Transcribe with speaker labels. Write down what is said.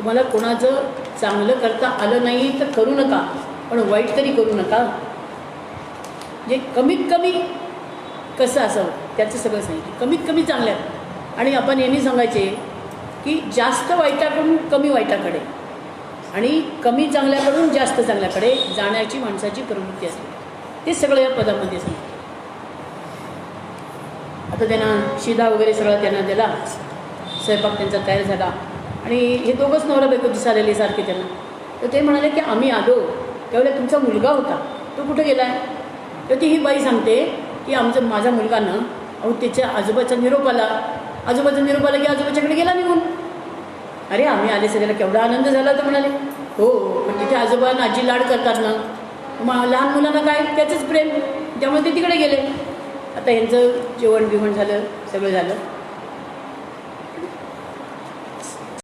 Speaker 1: तुम्हाला कोणाचं चांगलं करता आलं नाही तर करू नका पण वाईट तरी करू नका. जे कमीत कमी कसं असावं त्याचं सगळं सांगितलं. कमीत कमी चांगल्या आणि आपण नेहमी सांगायचे की जास्त वाईटाकडून कमी वाईटाकडे आणि कमी चांगल्याकडून जास्त चांगल्याकडे जाण्याची माणसाची प्रवृत्ती असते. ते सगळं या पदामध्ये सांगितलं. आता त्यांना शिदा वगैरे सगळं त्यांना दिला. स्वयंपाक त्यांचा तयार झाला. आणि हे दोघंच नवरा बायको दिसालेले सारखे त्यांना. तर ते म्हणाले की आम्ही आलो. त्यावेळेला तुमचा मुलगा होता. तो कुठे गेला आहे तर ती ही बाई सांगते की आमचं माझ्या मुलगानं अहो त्याच्या आजोबाचा निरोप आला आजोबाचा निरोप आला की आजोबाच्याकडे गेला निघून? अरे आम्ही आले सगळ्याला केवढा आनंद झाला तर म्हणाले. हो पण तिथे आजोबा आजी लाड करतात ना. मग लहान मुलांना काय? त्याचंच प्रेम. त्यामुळे ते तिकडे गेले. आता यांचं जेवण बिवण झालं सगळं झालं.